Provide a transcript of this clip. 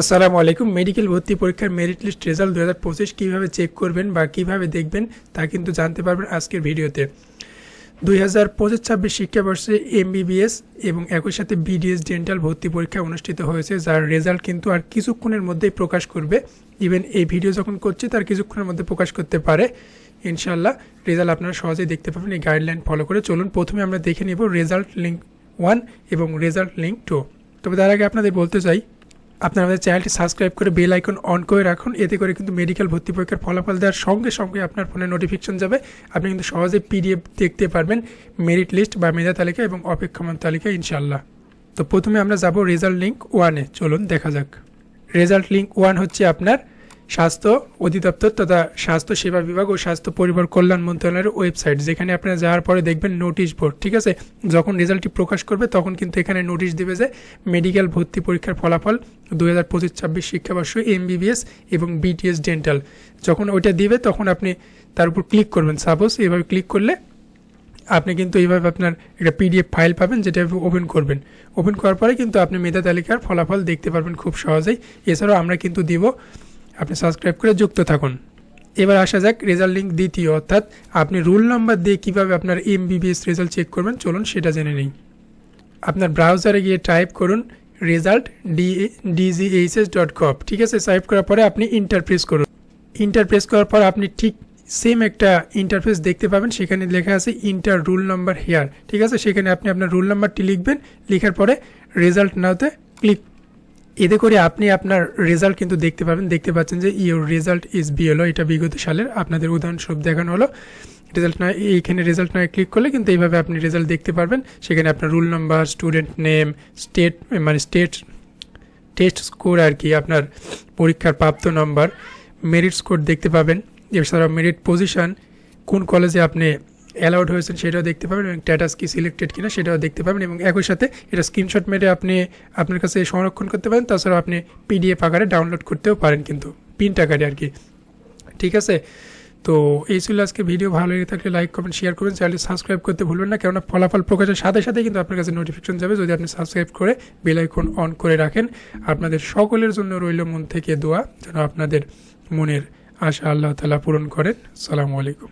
আসসালামু আলাইকুম। মেডিকেল ভর্তি পরীক্ষার মেরিট লিস্ট রেজাল্ট দু হাজার পঁচিশ কীভাবে চেক করবেন বা কীভাবে দেখবেন তা কিন্তু জানতে পারবেন আজকের ভিডিওতে। দুই হাজার পঁচিশ ছাব্বিশ শিক্ষাবর্ষে এমবিবিএস এবং একই সাথে বিডিএস ডেন্টাল ভর্তি পরীক্ষা অনুষ্ঠিত হয়েছে, যার রেজাল্ট কিন্তু আর কিছুক্ষণের মধ্যেই প্রকাশ করবে। ইভেন এই ভিডিও যখন করছে, তার কিছুক্ষণের মধ্যে প্রকাশ করতে পারে। ইনশাল্লাহ রেজাল্ট আপনারা সহজেই দেখতে পাবেন, এই গাইডলাইন ফলো করে। চলুন, প্রথমে আমরা দেখে নেব রেজাল্ট লিঙ্ক ওয়ান এবং রেজাল্ট লিঙ্ক টু তবে তার আগে আপনাদের বলতে চাই আপনারা আমাদের চ্যানেলটি সাবস্ক্রাইব করে বেল আইকন অন করে রাখুন। এতে করে কিন্তু মেডিকেল ভর্তি পরীক্ষার ফলাফল দেওয়ার সঙ্গে সঙ্গে আপনার ফোনে নোটিফিকেশন যাবে। আপনি কিন্তু সহজে পিডিএফ দেখতে পারবেন মেরিট লিস্ট বা মেধা তালিকা এবং অপেক্ষমান তালিকা ইনশাল্লাহ তো প্রথমে আমরা যাব রেজাল্ট লিঙ্ক ওয়ানে চলুন, দেখা যাক। রেজাল্ট লিঙ্ক ওয়ান হচ্ছে আপনার স্বাস্থ্য অধিদপ্তর তথা স্বাস্থ্য সেবা বিভাগ ও স্বাস্থ্য পরিবার কল্যাণ মন্ত্রণালয়ের ওয়েবসাইট, যেখানে আপনারা যাওয়ার পরে দেখবেন নোটিশ বোর্ড, ঠিক আছে? যখন রেজাল্টটি প্রকাশ করবে, তখন কিন্তু এখানে নোটিশ দেবে যে মেডিকেল ভর্তি পরীক্ষার ফলাফল দু হাজার পঁচিশ ছাব্বিশ শিক্ষাবর্ষ এমবিবিএস এবং বিটিএস ডেন্টাল যখন ওইটা দিবে, তখন আপনি তার উপর ক্লিক করবেন। সাপোজ এভাবে ক্লিক করলে আপনি কিন্তু এইভাবে আপনার একটা পিডিএফ ফাইল পাবেন, যেটা ওপেন করবেন। ওপেন করার পরে কিন্তু আপনি মেধা তালিকার ফলাফল দেখতে পারবেন খুব সহজেই। এছাড়াও আমরা কিন্তু দিব আপনি সাবস্ক্রাইব করে যুক্ত থাকুন। এবার আসা যাক রেজাল্ট লিঙ্ক দ্বিতীয় অর্থাৎ আপনি রুল নাম্বার দিয়ে কীভাবে আপনার এমবিবিএস রেজাল্ট চেক করবেন, চলুন সেটা জেনে নিই। আপনার ব্রাউজারে গিয়ে টাইপ করুন result D DGHS dot gov ঠিক আছে টাইপ করার পরে আপনি ইন্টারপ্রেস করুন। ইন্টারপ্রেস করার পর আপনি ঠিক সেম একটা ইন্টারফেস দেখতে পাবেন, সেখানে লেখা আছে ইন্টার রুল নাম্বার হেয়ার ঠিক আছে, সেখানে আপনি আপনার রুল নাম্বারটি লিখবেন, লেখার পরে রেজাল্ট নাওতে ক্লিক এতে করে আপনি আপনার রেজাল্ট কিন্তু দেখতে পাবেন। দেখতে পাচ্ছেন যে ইওর রেজাল্ট ইজ বিএলও এটা বিগত সালের আপনাদের উদাহরণস্বরূপ দেখানো হলো। রেজাল্ট নয় এইখানে রেজাল্ট নয় ক্লিক করলে কিন্তু এইভাবে আপনি রেজাল্ট দেখতে পারবেন। সেখানে আপনার roll number student name state মানে স্টেট টেস্ট স্কোর আর কি, আপনার পরীক্ষার প্রাপ্ত নম্বর মেরিট স্কোর দেখতে পাবেন। এছাড়াও মেরিট পজিশন কোন কলেজে আপনি অ্যালাউড হয়েছেন সেটাও দেখতে পাবেন এবং স্ট্যাটাস কি সিলেক্টেড কিনা সেটাও দেখতে পাবেন এবং একই সাথে এটা স্ক্রিনশট মেরে আপনি আপনার কাছে সংরক্ষণ করতে পারেন, তাছাড়াও আপনি পিডিএফ আকারে ডাউনলোড করতেও পারেন কিন্তু প্রিন্ট আকারে আর কি। ঠিক আছে? তো এই ছিল আজকে ভিডিও ভালো লেগে থাকলে লাইক কমেন্ট শেয়ার করবেন চ্যানেলটি সাবস্ক্রাইব করতে ভুলবেন না, কেননা ফলাফল প্রকাশের সাথে সাথে কিন্তু আপনার কাছে নোটিফিকেশন যাবে যদি আপনি সাবস্ক্রাইব করে বেল আইকন অন করে রাখেন। আপনাদের সকলের জন্য রইল মন থেকে দোয়া, যেন আপনাদের মনের আশা আল্লাহ তালা পূরণ করেন। সালামু আলাইকুম।